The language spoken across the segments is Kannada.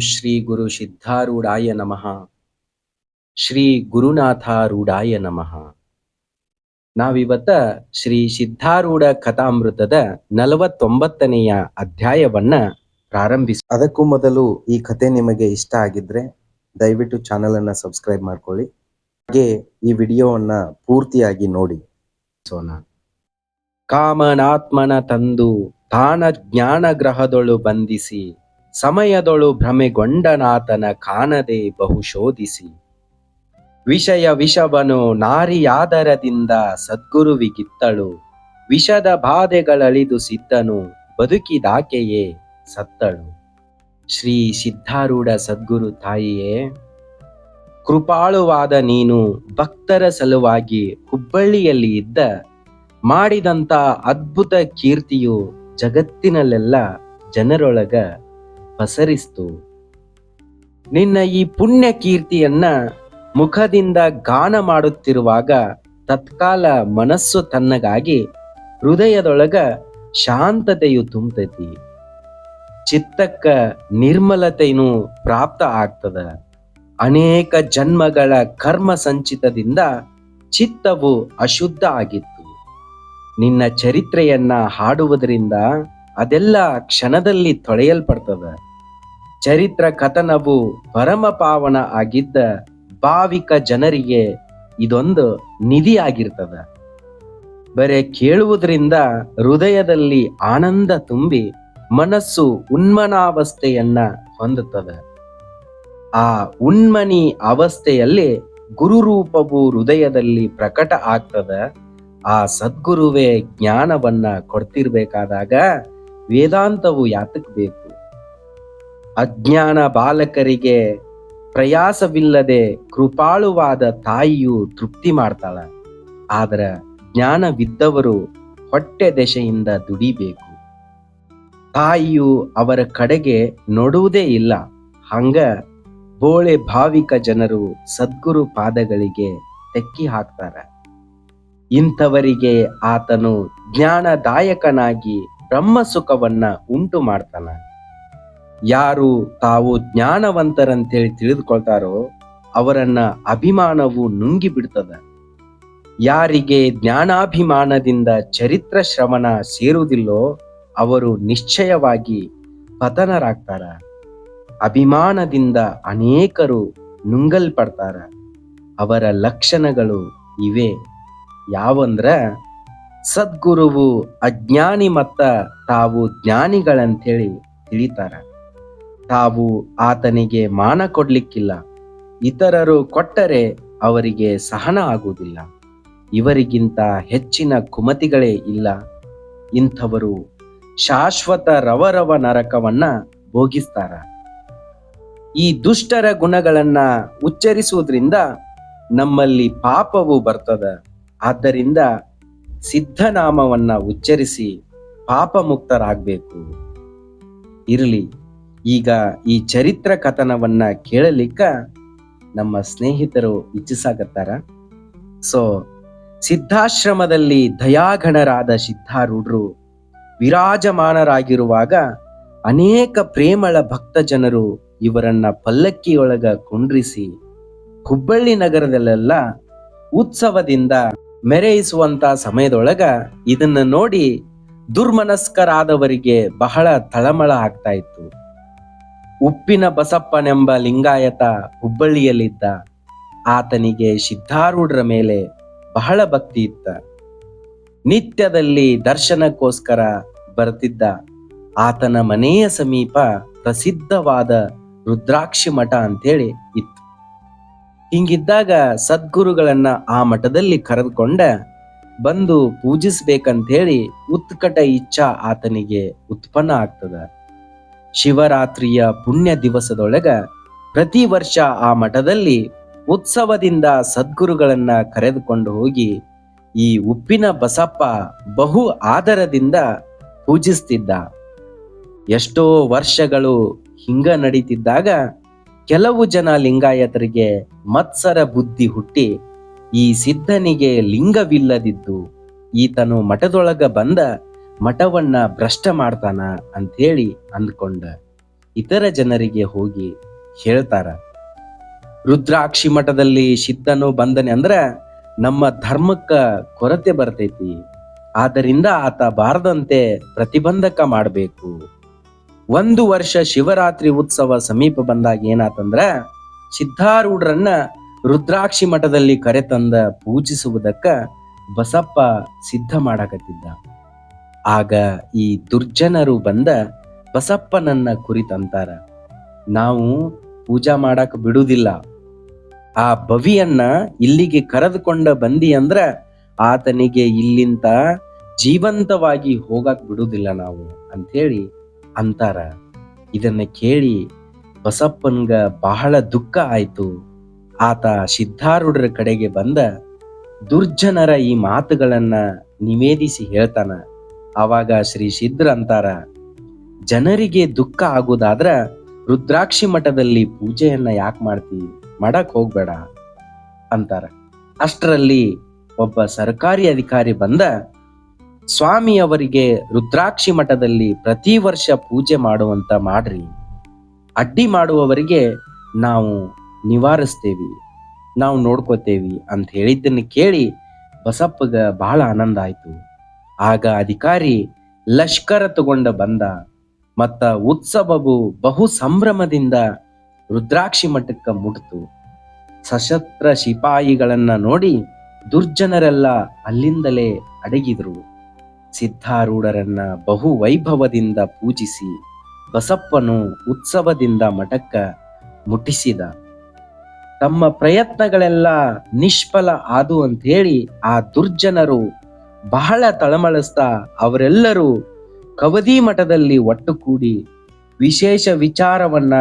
ಶ್ರೀ ಗುರು ಸಿದ್ಧಾರೂಢಾಯ ನಮಃ. ಶ್ರೀ ಗುರುನಾಥಾರೂಢಾಯ ನಮಃ. ನಾವಿವತ್ತ ಶ್ರೀ ಸಿದ್ಧಾರೂಢ ಕಥಾಮೃತದ ನಲವತ್ತೊಂಬತ್ತನೆಯ ಅಧ್ಯಾಯವನ್ನ ಪ್ರಾರಂಭಿಸ ಅದಕ್ಕೂ ಮೊದಲು ಈ ಕಥೆ ನಿಮಗೆ ಇಷ್ಟ ಆಗಿದ್ರೆ ದಯವಿಟ್ಟು ಚಾನೆಲ್ ಅನ್ನ ಸಬ್ಸ್ಕ್ರೈಬ್ ಮಾಡ್ಕೊಳ್ಳಿ. ಹಾಗೆ ಈ ವಿಡಿಯೋವನ್ನ ಪೂರ್ತಿಯಾಗಿ ನೋಡಿ. ಸೋನ. ಕಾಮನಾತ್ಮನ ತಂದು ತಾನ ಜ್ಞಾನ ಗ್ರಹದೊಳು ಬಂಧಿಸಿ ಸಮಯದೊಳು ಭ್ರಮೆಗೊಂಡನಾತನ ಕಾಣದೆ ಬಹು ಶೋಧಿಸಿ ವಿಷಯ ವಿಷವನು ನಾರಿಯಾದರದಿಂದ ಸದ್ಗುರುವಿಗಿತ್ತಳು. ವಿಷದ ಬಾಧೆಗಳಳಿದು ಸಿದ್ದನು ಬದುಕಿದಾಕೆಯೇ ಸತ್ತಳು. ಶ್ರೀ ಸಿದ್ಧಾರೂಢ ಸದ್ಗುರು ತಾಯಿಯೇ, ಕೃಪಾಳುವಾದ ನೀನು ಭಕ್ತರ ಸಲುವಾಗಿ ಹುಬ್ಬಳ್ಳಿಯಲ್ಲಿ ಇದ್ದ ಮಾಡಿದಂತ ಅದ್ಭುತ ಕೀರ್ತಿಯು ಜಗತ್ತಿನಲ್ಲೆಲ್ಲ ಜನರೊಳಗ ಪಸರಿಸ್ತು. ನಿನ್ನ ಈ ಪುಣ್ಯ ಕೀರ್ತಿಯನ್ನ ಮುಖದಿಂದ ಗಾನ ಮಾಡುತ್ತಿರುವಾಗ ತತ್ಕಾಲ ಮನಸ್ಸು ತನ್ನಗಾಗಿ ಹೃದಯದೊಳಗ ಶಾಂತತೆಯು ತುಂಬತೈತಿ. ಚಿತ್ತಕ್ಕ ನಿರ್ಮಲತೆಯೂ ಪ್ರಾಪ್ತ ಆಗ್ತದ. ಅನೇಕ ಜನ್ಮಗಳ ಕರ್ಮ ಸಂಚಿತದಿಂದ ಚಿತ್ತವು ಅಶುದ್ಧ ಆಗಿತ್ತು. ನಿನ್ನ ಚರಿತ್ರೆಯನ್ನ ಹಾಡುವುದರಿಂದ ಅದೆಲ್ಲ ಕ್ಷಣದಲ್ಲಿ ತೊಳೆಯಲ್ಪಡ್ತದ. ಚರಿತ್ರ ಕಥನವು ಪರಮ ಪಾವನ ಆಗಿದ್ದ ಭಾವಿಕ ಜನರಿಗೆ ಇದೊಂದು ನಿಧಿ ಆಗಿರ್ತದ ಬರೇ ಕೇಳುವುದರಿಂದ ಹೃದಯದಲ್ಲಿ ಆನಂದ ತುಂಬಿ ಮನಸ್ಸು ಉನ್ಮನಾವಸ್ಥೆಯನ್ನ ಹೊಂದುತ್ತದೆ. ಆ ಉನ್ಮನಿ ಅವಸ್ಥೆಯಲ್ಲಿ ಗುರುರೂಪವು ಹೃದಯದಲ್ಲಿ ಪ್ರಕಟ ಆಗ್ತದ. ಆ ಸದ್ಗುರುವೇ ಜ್ಞಾನವನ್ನ ಕೊಡ್ತಿರ್ಬೇಕಾದಾಗ ವೇದಾಂತವು ಯಾತಕ್ ಬೇಕು ಅಜ್ಞಾನ ಬಾಲಕರಿಗೆ ಪ್ರಯಾಸವಿಲ್ಲದೆ ಕೃಪಾಳುವಾದ ತಾಯಿಯು ತೃಪ್ತಿ ಮಾಡ್ತಾಳ. ಆದರೆ ಜ್ಞಾನವಿದ್ದವರು ಹೊಟ್ಟೆ ದೆಶೆಯಿಂದ ದುಡಿಬೇಕು. ತಾಯಿಯು ಅವರ ಕಡೆಗೆ ನೋಡುವುದೇ ಇಲ್ಲ. ಹಂಗ ಬೋಳೆ ಭಾವಿಕ ಜನರು ಸದ್ಗುರು ಪಾದಗಳಿಗೆ ತೆಕ್ಕಿ ಹಾಕ್ತಾರ. ಇಂಥವರಿಗೆ ಆತನು ಜ್ಞಾನದಾಯಕನಾಗಿ ಬ್ರಹ್ಮ ಸುಖವನ್ನ ಉಂಟು ಮಾಡ್ತಾನ. ಯಾರು ತಾವು ಜ್ಞಾನವಂತರಂತೇಳಿ ತಿಳಿದುಕೊಳ್ತಾರೋ ಅವರನ್ನ ಅಭಿಮಾನವು ನುಂಗಿ ಬಿಡ್ತದ. ಯಾರಿಗೆ ಜ್ಞಾನಾಭಿಮಾನದಿಂದ ಚರಿತ್ರ ಶ್ರವಣ ಸೇರುವುದಿಲ್ಲೋ ಅವರು ನಿಶ್ಚಯವಾಗಿ ಪತನರಾಗ್ತಾರ. ಅಭಿಮಾನದಿಂದ ಅನೇಕರು ನುಂಗಲ್ಪಡ್ತಾರ. ಅವರ ಲಕ್ಷಣಗಳು ಇವೆ. ಯಾವಂದ್ರ ಸದ್ಗುರುವು ಅಜ್ಞಾನಿ ಮತ್ತ ತಾವು ಜ್ಞಾನಿಗಳಂತೇಳಿ ತಿಳಿತಾರ. ತಾವು ಆತನಿಗೆ ಮಾನ ಕೊಡ್ಲಿಕ್ಕಿಲ್ಲ. ಇತರರು ಕೊಟ್ಟರೆ ಅವರಿಗೆ ಸಹನ ಆಗುವುದಿಲ್ಲ. ಇವರಿಗಿಂತ ಹೆಚ್ಚಿನ ಕುಮತಿಗಳೇ ಇಲ್ಲ. ಇಂಥವರು ಶಾಶ್ವತ ರವರವ ನರಕವನ್ನ ಭೋಗಿಸ್ತಾರ. ಈ ದುಷ್ಟರ ಗುಣಗಳನ್ನ ಉಚ್ಚರಿಸುವುದರಿಂದ ನಮ್ಮಲ್ಲಿ ಪಾಪವು ಬರ್ತದ. ಆದ್ದರಿಂದ ಸಿದ್ಧನಾಮವನ್ನ ಉಚ್ಚರಿಸಿ ಪಾಪ ಮುಕ್ತರಾಗಬೇಕು ಇರಲಿ. ಈಗ ಈ ಚರಿತ್ರ ಕಥನವನ್ನ ಕೇಳಲಿಕ್ಕ ನಮ್ಮ ಸ್ನೇಹಿತರು ಇಚ್ಛಿಸಾಗತ್ತಾರ ಸೊ ಸಿದ್ಧಾಶ್ರಮದಲ್ಲಿ ದಯಾಘಣರಾದ ಸಿದ್ಧಾರೂಢರು ವಿರಾಜಮಾನರಾಗಿರುವಾಗ ಅನೇಕ ಪ್ರೇಮಳ ಭಕ್ತ ಜನರು ಇವರನ್ನ ಪಲ್ಲಕ್ಕಿಯೊಳಗ ಕುಂಡ್ರಿಸಿ ಹುಬ್ಬಳ್ಳಿ ನಗರದಲ್ಲೆಲ್ಲ ಉತ್ಸವದಿಂದ ಮೆರೆಯಿಸುವಂತ ಸಮಯದೊಳಗ ಇದನ್ನ ನೋಡಿ ದುರ್ಮನಸ್ಕರಾದವರಿಗೆ ಬಹಳ ತಳಮಳ ಆಗ್ತಾ ಇತ್ತು. ಉಪ್ಪಿನ ಬಸಪ್ಪನೆಂಬ ಲಿಂಗಾಯತ ಹುಬ್ಬಳ್ಳಿಯಲ್ಲಿದ್ದ. ಆತನಿಗೆ ಸಿದ್ಧಾರೂಢರ ಮೇಲೆ ಬಹಳ ಭಕ್ತಿ ಇತ್ತ. ನಿತ್ಯದಲ್ಲಿ ದರ್ಶನಕ್ಕೋಸ್ಕರ ಬರ್ತಿದ್ದ. ಆತನ ಮನೆಯ ಸಮೀಪ ಪ್ರಸಿದ್ಧವಾದ ರುದ್ರಾಕ್ಷಿ ಮಠ ಅಂತೇಳಿ ಇತ್ತು. ಹಿಂಗಿದ್ದಾಗ ಸದ್ಗುರುಗಳನ್ನ ಆ ಮಠದಲ್ಲಿ ಕರೆದುಕೊಂಡ ಬಂದು ಪೂಜಿಸ್ಬೇಕಂತೇಳಿ ಉತ್ಕಟ ಇಚ್ಛಾ ಆತನಿಗೆ ಉತ್ಪನ್ನ ಆಗ್ತದ. ಶಿವರಾತ್ರಿಯ ಪುಣ್ಯ ದಿವಸದೊಳಗ ಪ್ರತಿ ವರ್ಷ ಆ ಮಠದಲ್ಲಿ ಉತ್ಸವದಿಂದ ಸದ್ಗುರುಗಳನ್ನ ಕರೆದುಕೊಂಡು ಹೋಗಿ ಈ ಉಪ್ಪಿನ ಬಸಪ್ಪ ಬಹು ಆದರದಿಂದ ಪೂಜಿಸ್ತಿದ್ದ. ಎಷ್ಟೋ ವರ್ಷಗಳು ಹಿಂಗ ನಡೀತಿದ್ದಾಗ ಕೆಲವು ಜನ ಲಿಂಗಾಯತರಿಗೆ ಮತ್ಸರ ಬುದ್ಧಿ ಹುಟ್ಟಿ ಈ ಸಿದ್ಧನಿಗೆ ಲಿಂಗವಿಲ್ಲದಿದ್ದು ಈತನು ಮಠದೊಳಗ ಬಂದ ಮಠವನ್ನ ಭ್ರಷ್ಟ ಮಾಡ್ತಾನ ಅಂಥೇಳಿ ಅಂದ್ಕೊಂಡ ಇತರ ಜನರಿಗೆ ಹೋಗಿ ಹೇಳ್ತಾರ, ರುದ್ರಾಕ್ಷಿ ಮಠದಲ್ಲಿ ಸಿದ್ಧನು ಬಂದನೆ ಅಂದ್ರ ನಮ್ಮ ಧರ್ಮಕ್ಕ ಕೊರತೆ ಬರ್ತೈತಿ ಆದ್ದರಿಂದ ಆತ ಬಾರದಂತೆ ಪ್ರತಿಬಂಧಕ ಮಾಡಬೇಕು. ಒಂದು ವರ್ಷ ಶಿವರಾತ್ರಿ ಉತ್ಸವ ಸಮೀಪ ಬಂದಾಗ ಏನಾತಂದ್ರ ಸಿದ್ಧಾರೂಢರನ್ನ ರುದ್ರಾಕ್ಷಿ ಮಠದಲ್ಲಿ ಕರೆತಂದ ಪೂಜಿಸುವುದಕ್ಕ ಬಸಪ್ಪ ಸಿದ್ಧ ಮಾಡಕತ್ತಿದ್ದ. ಆಗ ಈ ದುರ್ಜನರು ಬಂದ ಬಸಪ್ಪನನ್ನ ಕುರಿತಂತಾರ. ನಾವು ಪೂಜಾ ಮಾಡಕ್ ಬಿಡುವುದಿಲ್ಲ ಆ ಬವಿಯನ್ನ ಇಲ್ಲಿಗೆ ಕರೆದುಕೊಂಡ ಬಂದಿ ಅಂದ್ರ ಆತನಿಗೆ ಇಲ್ಲಿಂತ ಜೀವಂತವಾಗಿ ಹೋಗಕ್ ಬಿಡುವುದಿಲ್ಲ ನಾವು ಅಂಥೇಳಿ ಅಂತಾರ. ಇದನ್ನ ಕೇಳಿ ಬಸಪ್ಪನ್ಗ ಬಹಳ ದುಃಖ ಆಯ್ತು. ಆತ ಸಿದ್ಧಾರೂಢರ ಕಡೆಗೆ ಬಂದ ದುರ್ಜನರ ಈ ಮಾತುಗಳನ್ನ ನಿವೇದಿಸಿ ಹೇಳ್ತಾನ. ಅವಾಗ ಶ್ರೀ ಸಿದ್ರ ಅಂತಾರ, ಜನರಿಗೆ ದುಃಖ ಆಗುದಾದ್ರ ರುದ್ರಾಕ್ಷಿ ಮಠದಲ್ಲಿ ಪೂಜೆಯನ್ನ ಯಾಕೆ ಮಾಡ್ತಿ? ಮಾಡಕ್ ಹೋಗ್ಬೇಡ ಅಂತಾರ. ಅಷ್ಟರಲ್ಲಿ ಒಬ್ಬ ಸರ್ಕಾರಿ ಅಧಿಕಾರಿ ಬಂದ, ಸ್ವಾಮಿ ಅವರಿಗೆ ರುದ್ರಾಕ್ಷಿ ಮಠದಲ್ಲಿ ಪ್ರತಿ ವರ್ಷ ಪೂಜೆ ಮಾಡುವಂತ ಮಾಡ್ರಿ. ಅಡ್ಡಿ ಮಾಡುವವರಿಗೆ ನಾವು ನಿವಾರಿಸ್ತೇವಿ, ನಾವು ನೋಡ್ಕೋತೇವಿ ಅಂತ ಹೇಳಿದ್ದನ್ನು ಕೇಳಿ ಬಸಪ್ಪಗ ಬಹಳ ಆನಂದ ಆಯ್ತು. ಆಗ ಅಧಿಕಾರಿ ಲಷ್ಕರ ತಗೊಂಡ ಬಂದ. ಮತ್ತ ಉತ್ಸವವು ಬಹು ಸಂಭ್ರಮದಿಂದ ರುದ್ರಾಕ್ಷಿ ಮಠಕ್ಕ ಮುಟ್ತು. ಸಶಸ್ತ್ರ ಶಿಪಾಯಿಗಳನ್ನ ನೋಡಿ ದುರ್ಜನರೆಲ್ಲ ಅಲ್ಲಿಂದಲೇ ಅಡಗಿದ್ರು. ಸಿದ್ಧಾರೂಢರನ್ನ ಬಹು ವೈಭವದಿಂದ ಪೂಜಿಸಿ ಬಸಪ್ಪನು ಉತ್ಸವದಿಂದ ಮಠಕ್ಕ ಮುಟ್ಟಿಸಿದ. ತಮ್ಮ ಪ್ರಯತ್ನಗಳೆಲ್ಲ ನಿಷ್ಫಲ ಆದು ಅಂತ ಹೇಳಿ ಆ ದುರ್ಜನರು ಬಹಳ ತಳಮಳಿಸ್ತಾ ಅವರೆಲ್ಲರೂ ಕವದಿ ಮಠದಲ್ಲಿ ಒಟ್ಟು ಕೂಡಿ ವಿಶೇಷ ವಿಚಾರವನ್ನ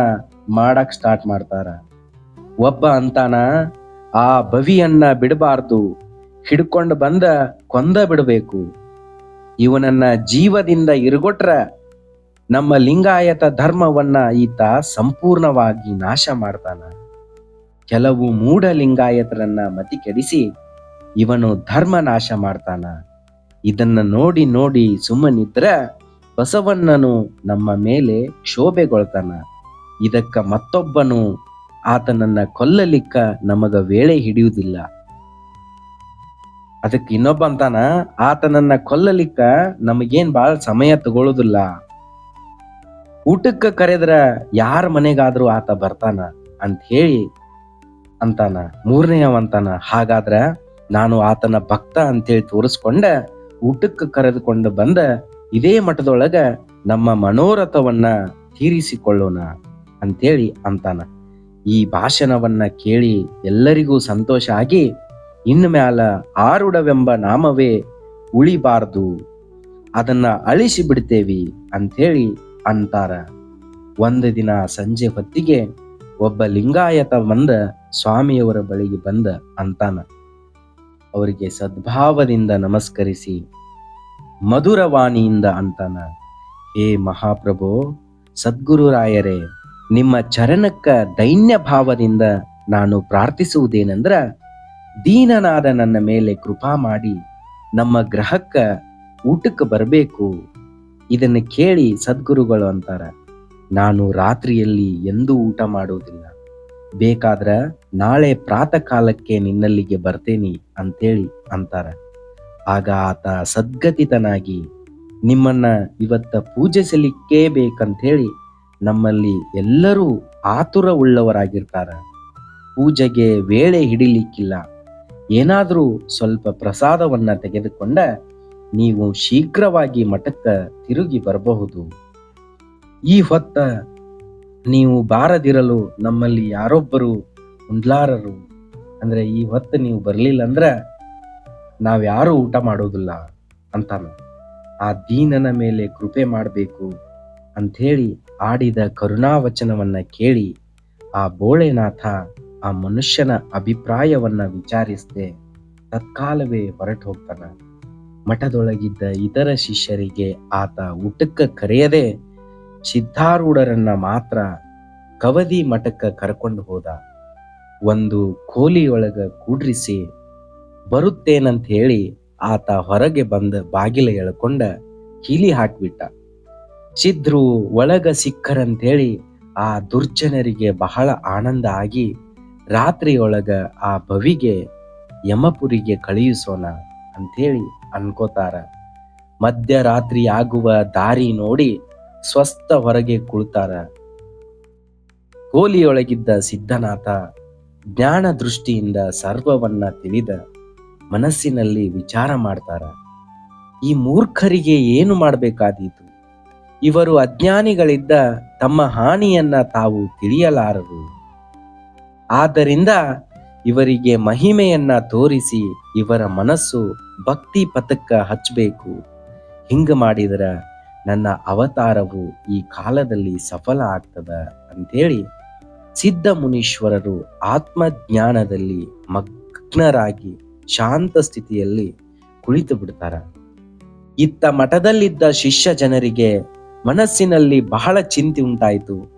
ಮಾಡಕ್ ಸ್ಟಾರ್ಟ್ ಮಾಡ್ತಾರ. ಒಬ್ಬ ಅಂತಾನ, ಆ ಬವಿಯನ್ನ ಬಿಡಬಾರ್ದು, ಹಿಡ್ಕೊಂಡು ಬಂದ ಕೊಂದ ಬಿಡಬೇಕು. ಇವನನ್ನ ಜೀವದಿಂದ ಇರುಗೊಟ್ರ ನಮ್ಮ ಲಿಂಗಾಯತ ಧರ್ಮವನ್ನ ಈತ ಸಂಪೂರ್ಣವಾಗಿ ನಾಶ ಮಾಡ್ತಾನ. ಕೆಲವು ಮೂಢ ಲಿಂಗಾಯತರನ್ನ ಮತಿ ಕೆಡಿಸಿ ಇವನು ಧರ್ಮ ನಾಶ ಮಾಡ್ತಾನ. ಇದನ್ನ ನೋಡಿ ನೋಡಿ ಸುಮ್ಮನಿದ್ರ ಬಸವಣ್ಣನು ನಮ್ಮ ಮೇಲೆ ಕ್ಷೋಭೆಗೊಳ್ತಾನ. ಇದಕ್ಕ ಮತ್ತೊಬ್ಬನು ಆತನನ್ನ ಕೊಲ್ಲಲಿಕ್ಕ ನಮಗ ವೇಳೆ ಹಿಡಿಯುವುದಿಲ್ಲ. ಅದಕ್ಕೆ ಇನ್ನೊಬ್ಬ ಅಂತಾನ ಆತನನ್ನ ಕೊಲ್ಲಲಿಕ್ಕ ನಮಗೇನ್ ಬಹಳ ಸಮಯ ತಗೊಳ್ಳೋದಿಲ್ಲ ಊಟಕ್ಕ ಕರೆದ್ರ ಯಾರ ಮನೆಗಾದ್ರೂ ಆತ ಬರ್ತಾನ ಅಂತ ಹೇಳಿ ಅಂತಾನ, ಮೂರನೆಯವಂತಾನ. ಹಾಗಾದ್ರ ನಾನು ಆತನ ಭಕ್ತ ಅಂತೇಳಿ ತೋರಿಸ್ಕೊಂಡ ಊಟಕ್ಕೆ ಕರೆದುಕೊಂಡು ಬಂದ ಇದೇ ಮಠದೊಳಗ ನಮ್ಮ ಮನೋರಥವನ್ನ ತೀರಿಸಿಕೊಳ್ಳೋಣ ಅಂತೇಳಿ ಅಂತಾನ. ಈ ಭಾಷಣವನ್ನ ಕೇಳಿ ಎಲ್ಲರಿಗೂ ಸಂತೋಷ ಆಗಿ ಇನ್ನು ಮ್ಯಾಲ ಆರುಡವೆಂಬ ನಾಮವೇ ಉಳಿಬಾರ್ದು, ಅದನ್ನ ಅಳಿಸಿ ಬಿಡ್ತೇವಿ ಅಂಥೇಳಿ ಅಂತಾರ. ಒಂದು ದಿನ ಸಂಜೆ ಹೊತ್ತಿಗೆ ಒಬ್ಬ ಲಿಂಗಾಯತ ಬಂದ ಸ್ವಾಮಿಯವರ ಬಳಿಗೆ ಬಂದ ಅಂತಾನ. ಅವರಿಗೆ ಸದ್ಭಾವದಿಂದ ನಮಸ್ಕರಿಸಿ, ಮಧುರವಾಣಿಯಿಂದ ಅಂತಾನ, ಹೇ ಮಹಾಪ್ರಭು, ಸದ್ಗುರುರಾಯರೇ, ನಿಮ್ಮ ಚರಣಕ್ಕ ದೈನ್ಯ ಭಾವದಿಂದ ನಾನು ಪ್ರಾರ್ಥಿಸುವುದೇನೆಂದ್ರ, ದೀನನಾದ ನನ್ನ ಮೇಲೆ ಕೃಪಾ ಮಾಡಿ ನಮ್ಮ ಗ್ರಹಕ್ಕ ಊಟಕ್ಕೆ ಬರಬೇಕು. ಇದನ್ನು ಕೇಳಿ ಸದ್ಗುರುಗಳು ಅಂತಾರ, ನಾನು ರಾತ್ರಿಯಲ್ಲಿ ಎಂದೂ ಊಟ ಮಾಡುವುದಿಲ್ಲ ಬೇಕಾದ್ರ ನಾಳೆ ಪ್ರಾತಃ ಕಾಲಕ್ಕೆ ನಿನ್ನಲ್ಲಿಗೆ ಬರ್ತೇನೆ ಅಂತೇಳಿ ಅಂತಾರ. ಆಗ ಆತ ಸದ್ಗತಿತನಾಗಿ, ನಿಮ್ಮನ್ನ ಇವತ್ತ ಪೂಜಿಸಲಿಕ್ಕೇ ಬೇಕಂತೇಳಿ ನಮ್ಮಲ್ಲಿ ಎಲ್ಲರೂ ಆತುರ ಉಳ್ಳವರಾಗಿರ್ತಾರ ಪೂಜೆಗೆ ವೇಳೆ ಹಿಡಿಲಿಕ್ಕಿಲ್ಲ. ಏನಾದರೂ ಸ್ವಲ್ಪ ಪ್ರಸಾದವನ್ನ ತೆಗೆದುಕೊಂಡ ನೀವು ಶೀಘ್ರವಾಗಿ ಮಠಕ್ಕ ತಿರುಗಿ ಬರಬಹುದು. ಈ ಹೊತ್ತ ನೀವು ಬಾರದಿರಲು ನಮ್ಮಲ್ಲಿ ಯಾರೊಬ್ಬರು ಉಂಡ್ಲಾರರು ಅಂದ್ರೆ ಈ ಹೊತ್ತು ನೀವು ಬರಲಿಲ್ಲ ಅಂದ್ರ ನಾವ್ಯಾರು ಊಟ ಮಾಡೋದಿಲ್ಲ ಅಂತಾನ. ಆ ದೀನನ ಮೇಲೆ ಕೃಪೆ ಮಾಡಬೇಕು ಅಂಥೇಳಿ ಆಡಿದ ಕರುಣಾವಚನವನ್ನ ಕೇಳಿ ಆ ಬೋಳೆನಾಥ ಆ ಮನುಷ್ಯನ ಅಭಿಪ್ರಾಯವನ್ನ ವಿಚಾರಿಸದೆ ತತ್ಕಾಲವೇ ಹೊರಟು ಹೋಗ್ತಾನ ಮಠದೊಳಗಿದ್ದ ಇತರ ಶಿಷ್ಯರಿಗೆ ಆತ ಊಟಕ್ಕ ಕರೆಯದೆ ಸಿದ್ಧಾರೂಢರನ್ನ ಮಾತ್ರ ಕವದಿ ಮಠಕ್ಕ ಕರ್ಕೊಂಡು ಹೋದ. ಒಂದು ಕೋಲಿಯೊಳಗ ಕೂಡ್ರಿಸಿ ಬರುತ್ತೇನಂತ ಹೇಳಿ ಆತ ಹೊರಗೆ ಬಂದ ಬಾಗಿಲ ಎಳ್ಕೊಂಡ ಕೀಲಿ ಹಾಕ್ಬಿಟ್ಟ. ಚಿದ್ರು ಒಳಗ ಸಿಕ್ಕರಂತೇಳಿ ಆ ದುರ್ಜನರಿಗೆ ಬಹಳ ಆನಂದ ಆಗಿ ರಾತ್ರಿಯೊಳಗ ಆ ಬವಿಗೆ ಯಮಪುರಿಗೆ ಕಳುಹಿಸೋಣ ಅಂತೇಳಿ ಅನ್ಕೋತಾರ. ಮಧ್ಯರಾತ್ರಿ ಆಗುವ ದಾರಿ ನೋಡಿ ಸ್ವಸ್ಥ ಹೊರಗೆ ಕುಳಿತಾರ. ಕೋಲಿಯೊಳಗಿದ್ದ ಸಿದ್ಧನಾಥ ಜ್ಞಾನ ದೃಷ್ಟಿಯಿಂದ ಸರ್ವವನ್ನ ತಿಳಿದ ಮನಸ್ಸಿನಲ್ಲಿ ವಿಚಾರ ಮಾಡ್ತಾರ. ಈ ಮೂರ್ಖರಿಗೆ ಏನು ಮಾಡಬೇಕಾದೀತು? ಇವರು ಅಜ್ಞಾನಿಗಳಿದ್ದ ತಮ್ಮ ಹಾನಿಯನ್ನ ತಾವು ತಿಳಿಯಲಾರರು. ಆದ್ದರಿಂದ ಇವರಿಗೆ ಮಹಿಮೆಯನ್ನ ತೋರಿಸಿ ಇವರ ಮನಸ್ಸು ಭಕ್ತಿ ಪಥಕ್ಕ ಹಚ್ಚಬೇಕು ಹಿಂಗ ಮಾಡಿದ್ರ ನನ್ನ ಅವತಾರವು ಈ ಕಾಲದಲ್ಲಿ ಸಫಲ ಆಗ್ತದ ಅಂತೇಳಿ ಸಿದ್ಧ ಮುನೀಶ್ವರರು ಆತ್ಮಜ್ಞಾನದಲ್ಲಿ ಮಗ್ನರಾಗಿ ಶಾಂತ ಸ್ಥಿತಿಯಲ್ಲಿ ಕುಳಿತು ಬಿಡ್ತಾರ. ಇತ್ತ ಮಠದಲ್ಲಿದ್ದ ಶಿಷ್ಯ ಜನರಿಗೆ ಮನಸ್ಸಿನಲ್ಲಿ ಬಹಳ ಚಿಂತೆ ಉಂಟಾಯಿತು.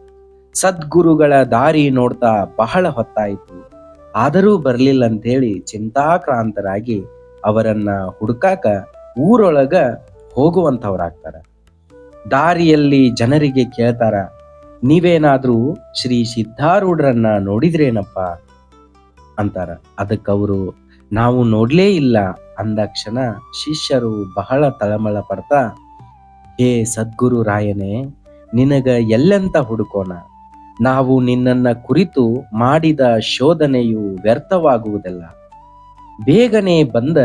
ಸದ್ಗುರುಗಳ ದಾರಿ ನೋಡ್ತಾ ಬಹಳ ಹೊತ್ತಾಯಿತು. ಆದರೂ ಬರಲಿಲ್ಲ ಅಂತೇಳಿ ಚಿಂತಾಕ್ರಾಂತರಾಗಿ ಅವರನ್ನ ಹುಡುಕಾಕ ಊರೊಳಗ ಹೋಗುವಂಥವ್ರಾಗ್ತಾರ. ದಾರಿಯಲ್ಲಿ ಜನರಿಗೆ ಕೇಳ್ತಾರ ನೀವೇನಾದ್ರೂ ಶ್ರೀ ಸಿದ್ಧಾರೂಢರನ್ನ ನೋಡಿದ್ರೇನಪ್ಪ? ಅಂತಾರ. ಅದಕ್ಕವರು, ನಾವು ನೋಡ್ಲೇ ಇಲ್ಲ ಅಂದಾಕ್ಷಣ ಶಿಷ್ಯರು ಬಹಳ ತಳಮಳ ಪಡ್ತಾ, ಹೇ ಸದ್ಗುರು ರಾಯನೇ, ನಿನಗ ಎಲ್ಲೆಂತ ಹುಡುಕೋಣ? ನಾವು ನಿನ್ನನ್ನ ಕುರಿತು ಮಾಡಿದ ಶೋಧನೆಯು ವ್ಯರ್ಥವಾಗುವುದಲ್ಲ. ಬೇಗನೆ ಬಂದ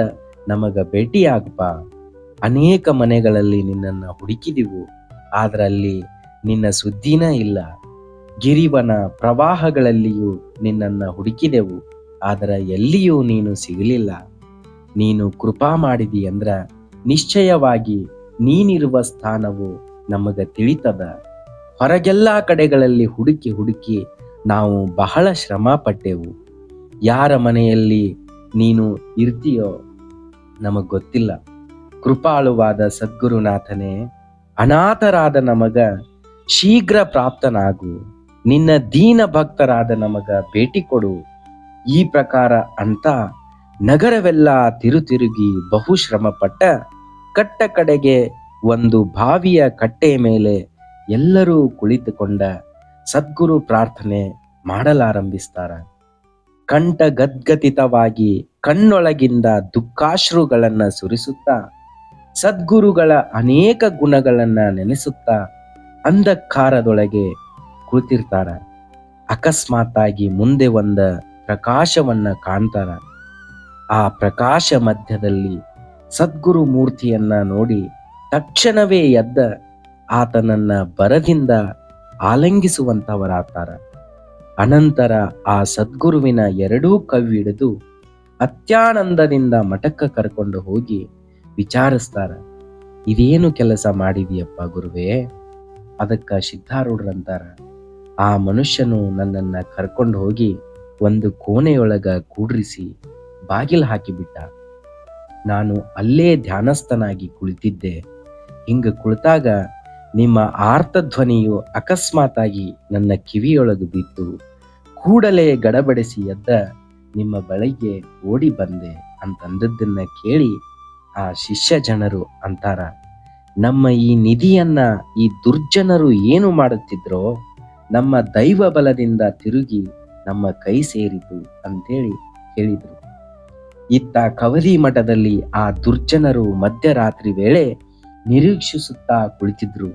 ನಮಗ ಭೇಟಿಯಾಗಪ್ಪ. ಅನೇಕ ಮನೆಗಳಲ್ಲಿ ನಿನ್ನನ್ನ ಹುಡುಕಿದೆವು. ಆದ್ರಲ್ಲಿ ನಿನ್ನ ಸುದ್ದಿನ ಇಲ್ಲ. ಗಿರಿವನ ಪ್ರವಾಹಗಳಲ್ಲಿಯೂ ನಿನ್ನನ್ನು ಹುಡುಕಿದೆವು. ಆದರೆ ಎಲ್ಲಿಯೂ ನೀನು ಸಿಗಲಿಲ್ಲ. ನೀನು ಕೃಪಾ ಮಾಡಿದಿ ಅಂದ್ರ ನಿಶ್ಚಯವಾಗಿ ನೀನಿರುವ ಸ್ಥಾನವು ನಮಗೆ ತಿಳಿತದ. ಹೊರಗೆಲ್ಲ ಕಡೆಗಳಲ್ಲಿ ಹುಡುಕಿ ಹುಡುಕಿ ನಾವು ಬಹಳ ಶ್ರಮ ಪಟ್ಟೆವು ಯಾರ ಮನೆಯಲ್ಲಿ ನೀನು ಇರ್ತೀಯೋ ನಮಗ್ ಗೊತ್ತಿಲ್ಲ. ಕೃಪಾಳುವಾದ ಸದ್ಗುರುನಾಥನೇ, ಅನಾಥರಾದ ನಮಗ ಶೀಘ್ರ ಪ್ರಾಪ್ತನಾಗು. ನಿನ್ನ ದೀನ ಭಕ್ತರಾದ ನಮಗ ಭೇಟಿ ಕೊಡು. ಈ ಪ್ರಕಾರ ಅಂತ ನಗರವೆಲ್ಲ ತಿರುತಿರುಗಿ ಬಹು ಶ್ರಮ ಪಟ್ಟ ಕಟ್ಟ ಕಡೆಗೆ ಒಂದು ಬಾವಿಯ ಕಟ್ಟೆಯ ಮೇಲೆ ಎಲ್ಲರೂ ಕುಳಿತುಕೊಂಡ ಸದ್ಗುರು ಪ್ರಾರ್ಥನೆ ಮಾಡಲಾರಂಭಿಸ್ತಾರ. ಕಂಠ ಗದ್ಗತಿತವಾಗಿ ಕಣ್ಣೊಳಗಿಂದ ದುಃಖಾಶ್ರುಗಳನ್ನ ಸುರಿಸುತ್ತಾ, ಸದ್ಗುರುಗಳ ಅನೇಕ ಗುಣಗಳನ್ನ ನೆನೆಸುತ್ತಾ ಅಂಧಕಾರದೊಳಗೆ ಕುಳಿತಿರ್ತಾರ. ಅಕಸ್ಮಾತ್ತಾಗಿ ಮುಂದೆ ಒಂದ ಪ್ರಕಾಶವನ್ನ ಕಾಣ್ತಾರ. ಆ ಪ್ರಕಾಶ ಮಧ್ಯದಲ್ಲಿ ಸದ್ಗುರು ಮೂರ್ತಿಯನ್ನ ನೋಡಿ ತಕ್ಷಣವೇ ಎದ್ದ ಆತನನ್ನ ಬರದಿಂದ ಆಲಂಗಿಸುವಂತವರಾತಾರ ಅನಂತರ ಆ ಸದ್ಗುರುವಿನ ಎರಡೂ ಕವಿಡಿದು ಅತ್ಯಾನಂದದಿಂದ ಮಠಕ್ಕೆ ಕರ್ಕೊಂಡು ಹೋಗಿ ವಿಚಾರಿಸ್ತಾರ. ಇದೇನು ಕೆಲಸ ಮಾಡಿದೀಯಪ್ಪ ಗುರುವೇ? ಅದಕ್ಕ ಸಿದ್ಧಾರೂಢರಂತಾರ ಆ ಮನುಷ್ಯನು ನನ್ನನ್ನ ಕರ್ಕೊಂಡು ಹೋಗಿ ಒಂದು ಕೋಣೆಯೊಳಗ ಕೂಡ್ರಿಸಿ ಬಾಗಿಲು ಹಾಕಿಬಿಟ್ಟ ನಾನು ಅಲ್ಲೇ ಧ್ಯಾನಸ್ಥನಾಗಿ ಕುಳಿತಿದ್ದೆ. ಹಿಂಗ ಕುಳಿತಾಗ ನಿಮ್ಮ ಆರ್ತಧ್ವನಿಯು ಅಕಸ್ಮಾತಾಗಿ ನನ್ನ ಕಿವಿಯೊಳಗೆ ಬಿದ್ದು ಕೂಡಲೇ ಗಡಬಡಿಸಿ ಎದ್ದ ನಿಮ್ಮ ಬಳಿಗೆ ಓಡಿ ಬಂದೆ ಅಂತಂದದ್ದನ್ನ ಕೇಳಿ ಆ ಶಿಷ್ಯ ಜನರು ಅಂತಾರ. ನಮ್ಮ ಈ ನಿಧಿಯನ್ನ ಈ ದುರ್ಜನರು ಏನು ಮಾಡುತ್ತಿದ್ರೋ, ನಮ್ಮ ದೈವ ಬಲದಿಂದ ತಿರುಗಿ ನಮ್ಮ ಕೈ ಸೇರಿತು ಅಂತೇಳಿ ಹೇಳಿದರು. ಇತ್ತ ಕವಲಿ ಮಠದಲ್ಲಿ ಆ ದುರ್ಜನರು ಮಧ್ಯರಾತ್ರಿ ವೇಳೆ ನಿರೀಕ್ಷಿಸುತ್ತಾ ಕುಳಿತಿದ್ರು.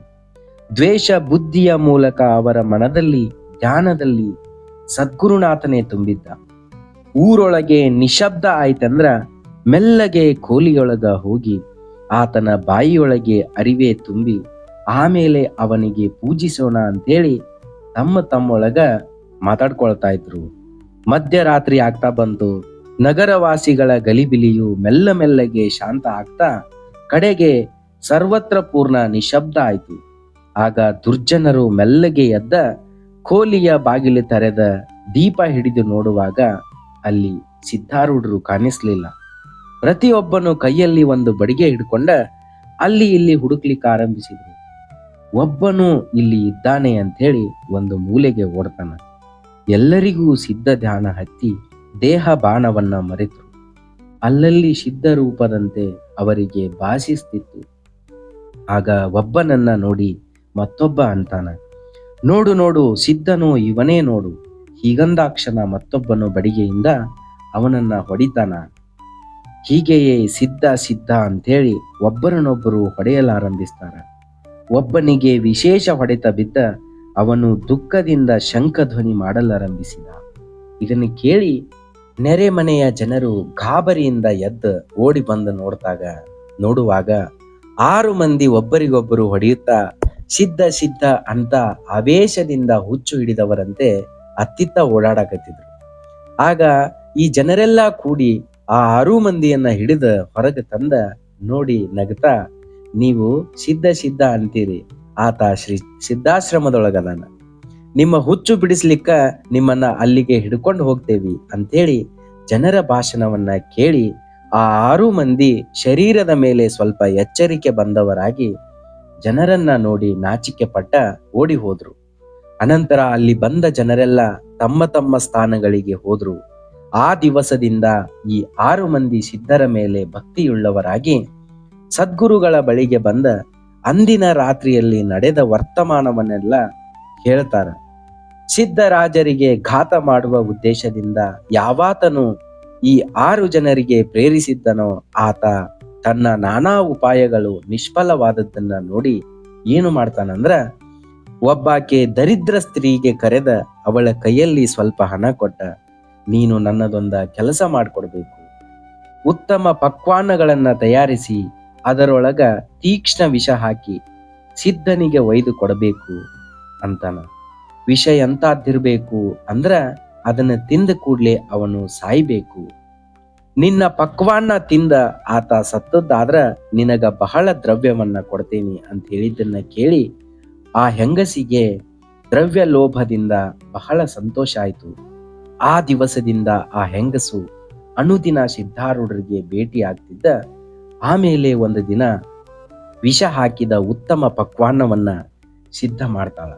ದ್ವೇಷ ಬುದ್ಧಿಯ ಮೂಲಕ ಅವರ ಮನದಲ್ಲಿ, ಧ್ಯಾನದಲ್ಲಿ ಸದ್ಗುರುನಾಥನೇ ತುಂಬಿದ್ದ. ಊರೊಳಗೆ ನಿಶಬ್ದ ಆಯ್ತಂದ್ರ ಮೆಲ್ಲಗೆ ಕೋಲಿಯೊಳಗ ಹೋಗಿ ಆತನ ಬಾಯಿಯೊಳಗೆ ಅರಿವೆ ತುಂಬಿ, ಆಮೇಲೆ ಅವನಿಗೆ ಪೂಜಿಸೋಣ ಅಂತೇಳಿ ತಮ್ಮ ತಮ್ಮೊಳಗ ಮಾತಾಡ್ಕೊಳ್ತಾ ಇದ್ರು. ಮಧ್ಯರಾತ್ರಿ ಆಗ್ತಾ ಬಂತು. ನಗರವಾಸಿಗಳ ಗಲಿಬಿಲಿಯು ಮೆಲ್ಲ ಮೆಲ್ಲಗೆ ಶಾಂತ ಆಗ್ತಾ ಕಡೆಗೆ ಸರ್ವತ್ರ ಪೂರ್ಣ ನಿಶಬ್ದ ಆಯಿತು. ಆಗ ದುರ್ಜನರು ಮೆಲ್ಲಗೆ ಎದ್ದ ಕೋಲಿಯ ಬಾಗಿಲು ತೆರೆದ ದೀಪ ಹಿಡಿದು ನೋಡುವಾಗ ಅಲ್ಲಿ ಸಿದ್ಧಾರೂಢರು ಕಾಣಿಸ್ಲಿಲ್ಲ. ಪ್ರತಿಯೊಬ್ಬನು ಕೈಯಲ್ಲಿ ಒಂದು ಬಡಿಗೆ ಹಿಡ್ಕೊಂಡ ಅಲ್ಲಿ ಇಲ್ಲಿ ಹುಡುಕ್ಲಿಕ್ಕೆ ಆರಂಭಿಸಿದ್ರು. ಒಬ್ಬನು ಇಲ್ಲಿ ಇದ್ದಾನೆ ಅಂಥೇಳಿ ಒಂದು ಮೂಲೆಗೆ ಓಡ್ತಾನ. ಎಲ್ಲರಿಗೂ ಸಿದ್ಧ ಧ್ಯಾನ ಹತ್ತಿ ದೇಹ ಬಾಣವನ್ನ ಮರೆತರು. ಅಲ್ಲಲ್ಲಿ ಸಿದ್ಧ ರೂಪದಂತೆ ಅವರಿಗೆ ಭಾಷಿಸ್ತಿತ್ತು ಆಗ ಒಬ್ಬನನ್ನ ನೋಡಿ ಮತ್ತೊಬ್ಬ ಅಂತಾನ, ನೋಡು ನೋಡು, ಸಿದ್ಧನು ಇವನೇ ನೋಡು. ಹೀಗಂದಾಕ್ಷಣ ಮತ್ತೊಬ್ಬನು ಬಡಿಗೆಯಿಂದ ಅವನನ್ನ ಹೊಡಿತಾನ. ಹೀಗೆಯೇ ಸಿದ್ಧ ಸಿದ್ಧ ಅಂಥೇಳಿ ಒಬ್ಬರನ್ನೊಬ್ಬರು ಹೊಡೆಯಲಾರಂಭಿಸ್ತಾರ. ಒಬ್ಬನಿಗೆ ವಿಶೇಷ ಹೊಡೆತ ಬಿದ್ದ ಅವನು ದುಃಖದಿಂದ ಶಂಖಧ್ವನಿ ಮಾಡಲಾರಂಭಿಸಿದ. ಇದನ್ನು ಕೇಳಿ ನೆರೆಮನೆಯ ಜನರು ಗಾಬರಿಯಿಂದ ಎದ್ದು ಓಡಿ ಬಂದು ನೋಡ್ತಾಗ ನೋಡುವಾಗ ಆರು ಮಂದಿ ಒಬ್ಬರಿಗೊಬ್ಬರು ಹೊಡೆಯುತ್ತಾ ಸಿದ್ಧ ಸಿದ್ಧ ಅಂತ ಅವೇಶದಿಂದ ಹುಚ್ಚು ಹಿಡಿದವರಂತೆ ಅತ್ತಿತ್ತ ಓಡಾಡಕತ್ತಿದ್ರು. ಆಗ ಈ ಜನರೆಲ್ಲ ಕೂಡಿ ಆ ಆರು ಮಂದಿಯನ್ನ ಹಿಡಿದ ಹೊರಗೆ ತಂದ ನೋಡಿ ನಗ್ತಾ ನೀವು ಸಿದ್ಧ ಸಿದ್ಧ ಅಂತೀರಿ, ಆತ ಶ್ರೀ ಸಿದ್ಧಾಶ್ರಮದೊಳಗದಾನ. ನಿಮ್ಮ ಹುಚ್ಚು ಬಿಡಿಸ್ಲಿಕ್ಕ ನಿಮ್ಮನ್ನ ಅಲ್ಲಿಗೆ ಹಿಡ್ಕೊಂಡು ಹೋಗ್ತೇವಿ ಅಂತೇಳಿ ಜನರ ಭಾಷಣವನ್ನ ಕೇಳಿ ಆ ಆರು ಮಂದಿ ಶರೀರದ ಮೇಲೆ ಸ್ವಲ್ಪ ಎಚ್ಚರಿಕೆ ಬಂದವರಾಗಿ ಜನರನ್ನ ನೋಡಿ ನಾಚಿಕೆ ಪಟ್ಟ ಓಡಿ ಹೋದ್ರು. ಅನಂತರ ಅಲ್ಲಿ ಬಂದ ಜನರೆಲ್ಲ ತಮ್ಮ ತಮ್ಮ ಸ್ಥಾನಗಳಿಗೆ ಹೋದ್ರು. ಆ ದಿವಸದಿಂದ ಈ ಆರು ಮಂದಿ ಸಿದ್ಧರ ಮೇಲೆ ಭಕ್ತಿಯುಳ್ಳವರಾಗಿ ಸದ್ಗುರುಗಳ ಬಳಿಗೆ ಬಂದ ಅಂದಿನ ರಾತ್ರಿಯಲ್ಲಿ ನಡೆದ ವರ್ತಮಾನವನ್ನೆಲ್ಲ ಹೇಳ್ತಾರೆ. ಸಿದ್ಧರಾಜರಿಗೆ ಘಾತ ಮಾಡುವ ಉದ್ದೇಶದಿಂದ ಯಾವಾತನು ಈ ಆರು ಜನರಿಗೆ ಪ್ರೇರಿಸಿದ್ದನೋ ಆತ ತನ್ನ ನಾನಾ ಉಪಾಯಗಳು ನಿಷ್ಫಲವಾದದ್ದನ್ನ ನೋಡಿ ಏನು ಮಾಡ್ತಾನಂದ್ರ ಒಬ್ಬಾಕೆ ದರಿದ್ರ ಸ್ತ್ರೀಗೆ ಕರೆದ ಅವಳ ಕೈಯಲ್ಲಿ ಸ್ವಲ್ಪ ಹಣ ಕೊಟ್ಟ. ನೀನು ನನ್ನದೊಂದ ಕೆಲಸ ಮಾಡಿಕೊಡ್ಬೇಕು. ಉತ್ತಮ ಪಕ್ವಾನಗಳನ್ನು ತಯಾರಿಸಿ ಅದರೊಳಗ ತೀಕ್ಷ್ಣ ವಿಷ ಹಾಕಿ ಸಿದ್ಧನಿಗೆ ಒಯ್ದು ಕೊಡಬೇಕು ಅಂತಾನ. ವಿಷ ಎಂತಾದಿರಬೇಕು ಅಂದ್ರ ಅದನ್ನು ತಿಂದ ಕೂಡಲೇ ಅವನು ಸಾಯ್ಬೇಕು. ನಿನ್ನ ಪಕ್ವಾನ್ನ ತಿಂದ ಆತ ಸತ್ತದ್ದಾದ್ರ ನಿನಗ ಬಹಳ ದ್ರವ್ಯವನ್ನ ಕೊಡ್ತೇನೆ ಅಂತ ಹೇಳಿದ್ದನ್ನ ಕೇಳಿ ಆ ಹೆಂಗಸಿಗೆ ದ್ರವ್ಯ ಲೋಭದಿಂದ ಬಹಳ ಸಂತೋಷ ಆಯ್ತು. ಆ ದಿವಸದಿಂದ ಆ ಹೆಂಗಸು ಅನುದಿನ ಸಿದ್ಧಾರೂಢರಿಗೆ ಭೇಟಿಯಾಗ್ತಿದ್ದ, ಆಮೇಲೆ ಒಂದು ದಿನ ವಿಷ ಹಾಕಿದ ಉತ್ತಮ ಪಕ್ವಾನ್ನವನ್ನ ಸಿದ್ಧ ಮಾಡ್ತಾಳ.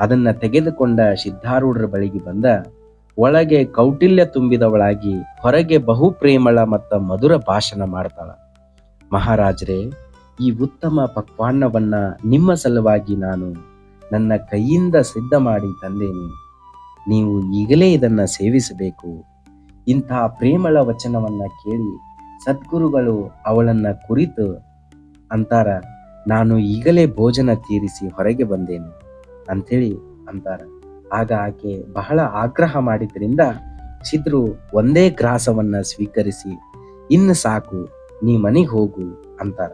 ಅದನ್ನ ತೆಗೆದುಕೊಂಡ ಸಿದ್ಧಾರೂಢರ ಬಳಿಗೆ ಬಂದ, ಒಳಗೆ ಕೌಟಿಲ್ಯ ತುಂಬಿದವಳಾಗಿ ಹೊರಗೆ ಬಹು ಪ್ರೇಮಳ ಮತ್ತ ಮಧುರ ಭಾಷಣ ಮಾಡ್ತಾಳ. ಮಹಾರಾಜರೇ, ಈ ಉತ್ತಮ ಪಕ್ವಾನ್ನವನ್ನ ನಿಮ್ಮ ಸಲುವಾಗಿ ನಾನು ನನ್ನ ಕೈಯಿಂದ ಸಿದ್ಧ ಮಾಡಿ ತಂದೇನೆ. ನೀವು ಈಗಲೇ ಇದನ್ನು ಸೇವಿಸಬೇಕು. ಇಂತಹ ಪ್ರೇಮಳ ವಚನವನ್ನ ಕೇಳಿ ಸದ್ಗುರುಗಳು ಅವಳನ್ನ ಕುರಿತು ಅಂತಾರ, ನಾನು ಈಗಲೇ ಭೋಜನ ತೀರಿಸಿ ಹೊರಗೆ ಬಂದೇನೆ? ಅಂಥೇಳಿ ಅಂತಾರ. ಆಗ ಆಕೆ ಬಹಳ ಆಗ್ರಹ ಮಾಡಿದ್ರಿಂದ ಸಿದ್ರು ಒಂದೇ ಗ್ರಾಸವನ್ನ ಸ್ವೀಕರಿಸಿ, ಇನ್ನು ಸಾಕು, ನೀ ಮನೆಗೆ ಹೋಗು ಅಂತಾರ.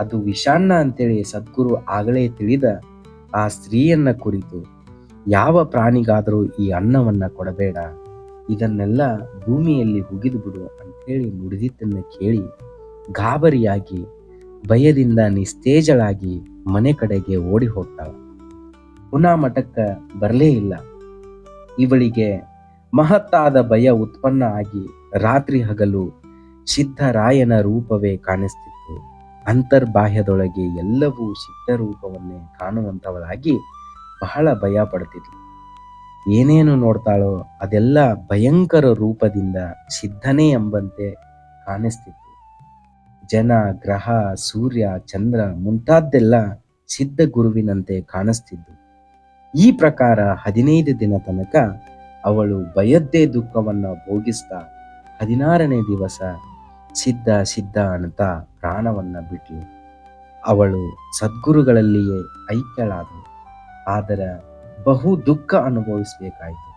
ಅದು ವಿಷಾನ್ನ ಅಂತೇಳಿ ಸದ್ಗುರು ಆಗಲೇ ತಿಳಿದ ಆ ಸ್ತ್ರೀಯನ್ನ ಕುರಿತು ಯಾವ ಪ್ರಾಣಿಗಾದರೂ ಈ ಅನ್ನವನ್ನ ಕೊಡಬೇಡ. ಇದನ್ನೆಲ್ಲ ಭೂಮಿಯಲ್ಲಿ ಹುಗಿದು ಬಿಡು ಅಂತೇಳಿ ನುಡಿದಿದ್ದನ್ನ ಕೇಳಿ ಗಾಬರಿಯಾಗಿ, ಭಯದಿಂದ ನಿಸ್ತೇಜಳಾಗಿ ಮನೆ ಕಡೆಗೆ ಓಡಿ ಹೋಗ್ತಾಳೆ. ಪುನಃ ಮಠಕ್ಕೆ ಬರಲೇ ಇಲ್ಲ. ಇವಳಿಗೆ ಮಹತ್ತಾದ ಭಯ ಉತ್ಪನ್ನ ಆಗಿ ರಾತ್ರಿ ಹಗಲು ಸಿದ್ಧರಾಯನ ರೂಪವೇ ಕಾಣಿಸ್ತಿತ್ತು. ಅಂತರ್ಬಾಹ್ಯದೊಳಗೆ ಎಲ್ಲವೂ ಸಿದ್ಧ ರೂಪವನ್ನೇ ಕಾಣುವಂತವಳಾಗಿ ಬಹಳ ಭಯ ಪಡ್ತಿದ್ಲು. ಏನೇನು ನೋಡ್ತಾಳೋ ಅದೆಲ್ಲ ಭಯಂಕರ ರೂಪದಿಂದ ಸಿದ್ಧನೇ ಎಂಬಂತೆ ಕಾಣಿಸ್ತಿತ್ತು. ಜನ, ಗ್ರಹ, ಸೂರ್ಯ, ಚಂದ್ರ ಮುಂತಾದ್ದೆಲ್ಲ ಸಿದ್ಧ ಗುರುವಿನಂತೆ ಕಾಣಿಸ್ತಿದ್ದು ಈ ಪ್ರಕಾರ ಹದಿನೈದು ದಿನ ತನಕ ಅವಳು ಭಯದ್ದೇ ದುಃಖವನ್ನು ಭೋಗಿಸ್ತಾ ಹದಿನಾರನೇ ದಿವಸ ಸಿದ್ಧ ಸಿದ್ಧ ಅಂತ ಪ್ರಾಣವನ್ನು ಬಿಟ್ಲು. ಅವಳು ಸದ್ಗುರುಗಳಲ್ಲಿಯೇ ಐಕ್ಯಳಾದಳು. ಆದರೆ ಬಹು ದುಃಖ ಅನುಭವಿಸಬೇಕಾಯಿತು.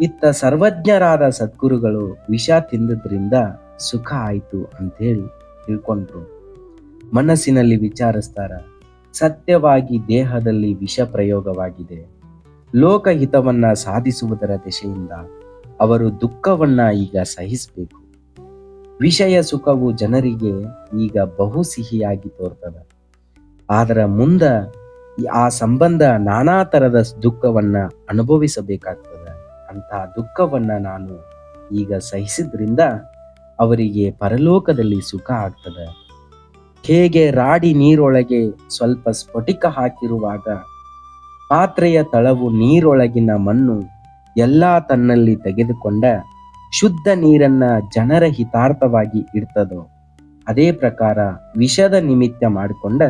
ಇತ್ತ ಸರ್ವಜ್ಞರಾದ ಸದ್ಗುರುಗಳು ವಿಷ ತಿಂದದ್ರಿಂದ ಸುಖ ಆಯಿತು ಅಂತೇಳಿ ತಿಳ್ಕೊಂಡ್ರು. ಮನಸ್ಸಿನಲ್ಲಿ ವಿಚಾರಿಸ್ತಾರ, ಸತ್ಯವಾಗಿ ದೇಹದಲ್ಲಿ ವಿಷ ಪ್ರಯೋಗವಾಗಿದೆ. ಲೋಕಹಿತವನ್ನ ಸಾಧಿಸುವುದರ ದಿಶೆಯಿಂದ ಅವರು ದುಃಖವನ್ನ ಈಗ ಸಹಿಸಬೇಕು. ವಿಷಯ ಸುಖವು ಜನರಿಗೆ ಈಗ ಬಹು ಸಿಹಿಯಾಗಿ ತೋರ್ತದೆ. ಆದರ ಮುಂದ ಆ ಸಂಬಂಧ ನಾನಾ ತರದ ದುಃಖವನ್ನ ಅನುಭವಿಸಬೇಕಾಗ್ತದ. ಅಂತ ದುಃಖವನ್ನ ನಾನು ಈಗ ಸಹಿಸಿದ್ರಿಂದ ಅವರಿಗೆ ಪರಲೋಕದಲ್ಲಿ ಸುಖ ಆಗ್ತದ. ಹೇಗೆ ರಾಡಿ ನೀರೊಳಗೆ ಸ್ವಲ್ಪ ಸ್ಫಟಿಕ ಹಾಕಿರುವಾಗ ಪಾತ್ರೆಯ ತಳವು ನೀರೊಳಗಿನ ಮಣ್ಣು ಎಲ್ಲ ತನ್ನಲ್ಲಿ ತೆಗೆದುಕೊಂಡ ಶುದ್ಧ ನೀರನ್ನ ಜನರ ಹಿತಾರ್ಥವಾಗಿ ಇಡ್ತದೋ, ಅದೇ ಪ್ರಕಾರ ವಿಷದ ನಿಮಿತ್ತ ಮಾಡಿಕೊಂಡ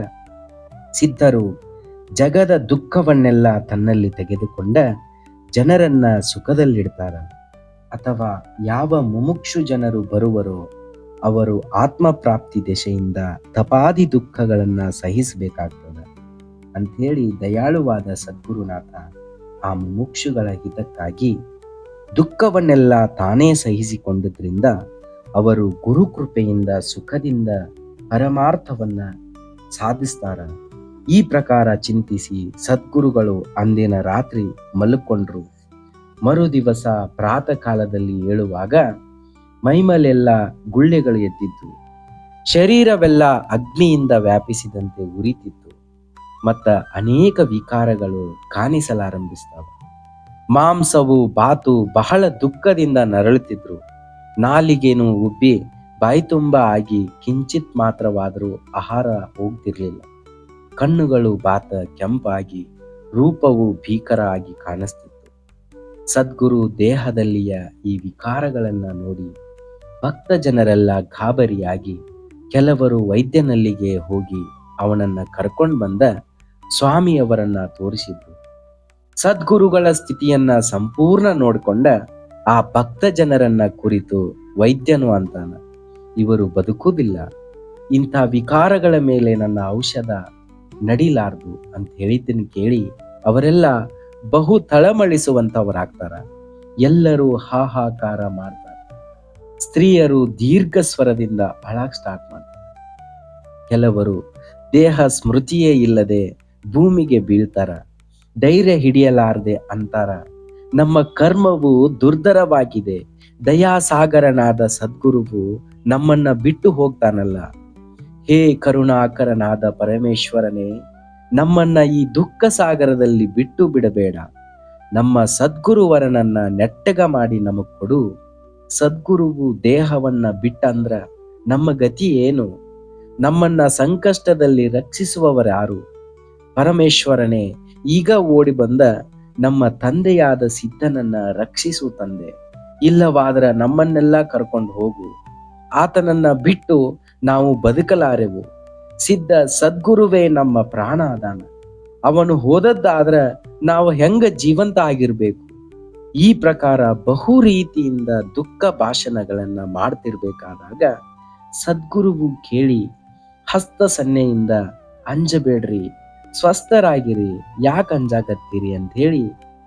ಸಿದ್ಧರು ಜಗದ ದುಃಖವನ್ನೆಲ್ಲ ತನ್ನಲ್ಲಿ ತೆಗೆದುಕೊಂಡ ಜನರನ್ನ ಸುಖದಲ್ಲಿಡ್ತಾರ. ಅಥವಾ ಯಾವ ಮುಮುಕ್ಷು ಜನರು ಬರುವರೋ ಅವರು ಆತ್ಮಪ್ರಾಪ್ತಿ ದೆಸೆಯಿಂದ ತಪಾದಿ ದುಃಖಗಳನ್ನ ಸಹಿಸಬೇಕಾಗ್ತದ. ಅಂಥೇಳಿ ದಯಾಳುವಾದ ಸದ್ಗುರುನಾಥ ಆ ಮುಮುಕ್ಷುಗಳ ಹಿತಕ್ಕಾಗಿ ದುಃಖವನ್ನೆಲ್ಲ ತಾನೇ ಸಹಿಸಿಕೊಂಡದ್ರಿಂದ ಅವರು ಗುರುಕೃಪೆಯಿಂದ ಸುಖದಿಂದ ಪರಮಾರ್ಥವನ್ನ ಸಾಧಿಸ್ತಾರ. ಈ ಪ್ರಕಾರ ಚಿಂತಿಸಿ ಸದ್ಗುರುಗಳು ಅಂದಿನ ರಾತ್ರಿ ಮಲ್ಕೊಂಡ್ರು. ಮರು ದಿವಸ ಪ್ರಾತಃ ಕಾಲದಲ್ಲಿ ಏಳುವಾಗ ಮೈಮಲೆಲ್ಲ ಗುಳ್ಳೆಗಳು ಎದ್ದಿದ್ದು ಶರೀರವೆಲ್ಲ ಅಗ್ನಿಯಿಂದ ವ್ಯಾಪಿಸಿದಂತೆ ಉರಿತಿತ್ತು. ಮತ್ತ ಅನೇಕ ವಿಕಾರಗಳು ಕಾಣಿಸಲಾರಂಭಿಸ್ತಾವ. ಮಾಂಸವು ಬಾತು ಬಹಳ ದುಃಖದಿಂದ ನರಳುತ್ತಿದ್ರು. ನಾಲಿಗೇನು ಉಬ್ಬಿ ಬಾಯಿ ತುಂಬ ಆಗಿ ಕಿಂಚಿತ್ ಮಾತ್ರವಾದರೂ ಆಹಾರ ಹೋಗ್ತಿರ್ಲಿಲ್ಲ. ಕಣ್ಣುಗಳು ಬಾತ ಕೆಂಪಾಗಿ, ರೂಪವು ಭೀಕರ ಆಗಿ ಕಾಣಿಸ್ತಿತ್ತು. ಸದ್ಗುರು ದೇಹದಲ್ಲಿಯ ಈ ವಿಕಾರಗಳನ್ನ ನೋಡಿ ಭಕ್ತ ಜನರೆಲ್ಲ ಗಾಬರಿಯಾಗಿ ಕೆಲವರು ವೈದ್ಯನಲ್ಲಿಗೆ ಹೋಗಿ ಅವನನ್ನ ಕರ್ಕೊಂಡು ಬಂದ ಸ್ವಾಮಿಯವರನ್ನ ತೋರಿಸಿದ್ರು. ಸದ್ಗುರುಗಳ ಸ್ಥಿತಿಯನ್ನ ಸಂಪೂರ್ಣ ನೋಡ್ಕೊಂಡ ಆ ಭಕ್ತ ಜನರನ್ನ ಕುರಿತು ವೈದ್ಯನು ಅಂತಾನ, ಇವರು ಬದುಕುವುದಿಲ್ಲ. ಇಂಥ ವಿಕಾರಗಳ ಮೇಲೆ ನನ್ನ ಔಷಧ ನಡಿಲಾರ್ದು ಅಂತ ಹೇಳಿದ್ದನ್ನು ಕೇಳಿ ಅವರೆಲ್ಲ ಬಹು ತಳಮಳಿಸುವಂಥವರಾಗ್ತಾರ. ಎಲ್ಲರೂ ಹಾಹಾಕಾರ ಮಾಡ್ತಾರೆ. ಸ್ತ್ರೀಯರು ದೀರ್ಘ ಸ್ವರದಿಂದ ಅಳಾಕ್ ಸ್ಟಾರ್ಟ್ ಮಾಡ್ತಾರೆ. ಕೆಲವರು ದೇಹ ಸ್ಮೃತಿಯೇ ಇಲ್ಲದೆ ಭೂಮಿಗೆ ಬೀಳ್ತಾರ. ಧೈರ್ಯ ಹಿಡಿಯಲಾರದೆ ಅಂತಾರ. ನಮ್ಮ ಕರ್ಮವು ದುರ್ಧರವಾಗಿದೆ ದಯಾಸಾಗರನಾದ ಸದ್ಗುರುವು ನಮ್ಮನ್ನ ಬಿಟ್ಟು ಹೋಗ್ತಾನಲ್ಲ. ಹೇ ಕರುಣಾಕರನಾದ ಪರಮೇಶ್ವರನೇ, ನಮ್ಮನ್ನ ಈ ದುಃಖ ಸಾಗರದಲ್ಲಿ ಬಿಟ್ಟು ಬಿಡಬೇಡ. ನಮ್ಮ ಸದ್ಗುರುವರನನ್ನ ನೆಟ್ಟಗ ಮಾಡಿ ನಮಗ್ ಕೊಡು. ಸದ್ಗುರುವು ದೇಹವನ್ನ ಬಿಟ್ಟಂದ್ರ ನಮ್ಮ ಗತಿ ಏನು? ನಮ್ಮನ್ನ ಸಂಕಷ್ಟದಲ್ಲಿ ರಕ್ಷಿಸುವವರಾರು ಪರಮೇಶ್ವರನೇ, ಈಗ ಓಡಿ ಬಂದ ನಮ್ಮ ತಂದೆಯಾದ ಸಿದ್ಧನನ್ನ ರಕ್ಷಿಸು ತಂದೆ. ಇಲ್ಲವಾದ್ರ ನಮ್ಮನ್ನೆಲ್ಲ ಕರ್ಕೊಂಡು ಹೋಗು. ಆತನನ್ನ ಬಿಟ್ಟು ನಾವು ಬದುಕಲಾರೆವು. ಸಿದ್ಧ ಸದ್ಗುರುವೇ ನಮ್ಮ ಪ್ರಾಣ ಅದಾನ ಅವನು ಹೋದದ್ದಾದ್ರ ನಾವು ಹೆಂಗ ಜೀವಂತ ಆಗಿರ್ಬೇಕು ಈ ಪ್ರಕಾರ ಬಹು ರೀತಿಯಿಂದ ದುಃಖ ಭಾಷಣಗಳನ್ನ ಮಾಡ್ತಿರ್ಬೇಕಾದಾಗ ಸದ್ಗುರುವು ಕೇಳಿ, ಹಸ್ತ ಸನ್ನೆಯಿಂದ ಅಂಜಬೇಡ್ರಿ, ಸ್ವಸ್ಥರಾಗಿರಿ, ಯಾಕೆ ಅಂಜಾಕತ್ತೀರಿ ಅಂತ ಹೇಳಿ